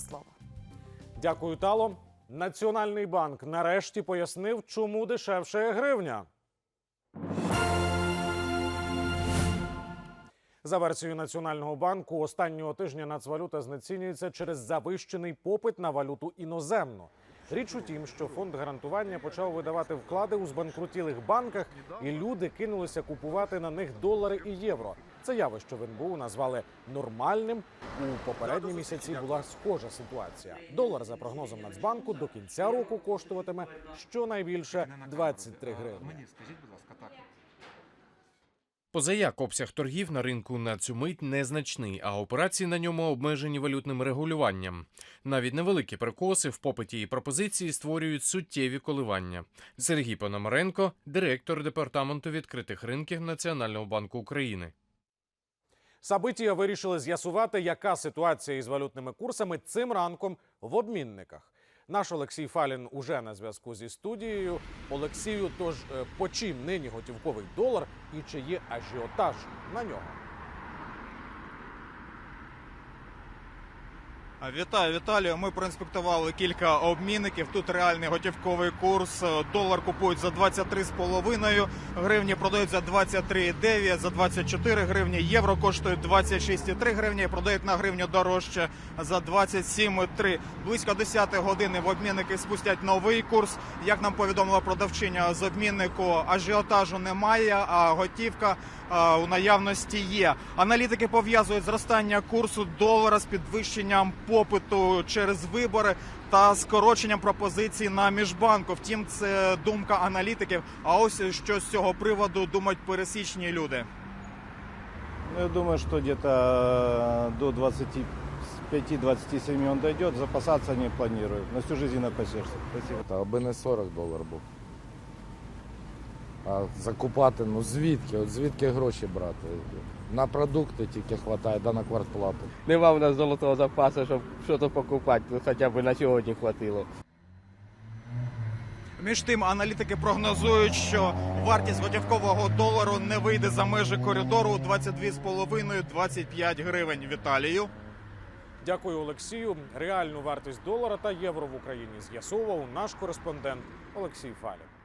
тобі слово. Дякую, Тало. Національний банк нарешті пояснив, чому дешевше гривня. За версією Національного банку, останнього тижня нацвалюта знецінюється через завищений попит на валюту іноземну. Річ у тім, що фонд гарантування почав видавати вклади у збанкрутілих банках, і люди кинулися купувати на них долари і євро. Це явище в НБУ назвали нормальним. У попередні місяці була схожа ситуація. Долар за прогнозом Нацбанку до кінця року коштуватиме щонайбільше 23 гривні. Позаяк обсяг торгів на ринку на цю мить незначний, а операції на ньому обмежені валютним регулюванням. Навіть невеликі перекоси в попиті і пропозиції створюють суттєві коливання. Сергій Пономаренко, директор департаменту відкритих ринків Національного банку України. Сабитія вирішили з'ясувати, яка ситуація із валютними курсами цим ранком в обмінниках. Наш Олексій Фалін уже на зв'язку зі студією. Олексію, тож е, по чим нині готівковий долар і чи є ажіотаж на нього? Вітаю, Віталію. Ми проінспектували кілька обмінників. Тут реальний готівковий курс. Долар купують за 23,5 гривні, продають за 23,9, за 24 гривні. Євро коштує 26,3 гривні, продають на гривню дорожче за 27,3. Близько 10 години в обмінники спустять новий курс. Як нам повідомила продавчиня з обміннику, ажіотажу немає, а готівка у наявності є. Аналітики пов'язують зростання курсу долара з підвищенням попиту через вибори та скороченням пропозицій на міжбанку. Втім, це думка аналітиків. А ось що з цього приводу думають пересічні люди. Ну, я думаю, что где-то э, до 25-27 он дойдет. Запасаться не планирую. На всю жизнь напасешься. Спасибо. Аби не 40 доларів був. А закупати, ну звідки? От звідки гроші брати? На продукти тільки вистачає, да на квартплату. Нема в нас золотого запасу, щоб щось покупати, ну, хоча б на сьогодні хватило. Між тим, аналітики прогнозують, що вартість готівкового долару не вийде за межі коридору 22,5-25 гривень. Віталію. Дякую, Олексію. Реальну вартість долара та євро в Україні з'ясовував наш кореспондент Олексій Фалін.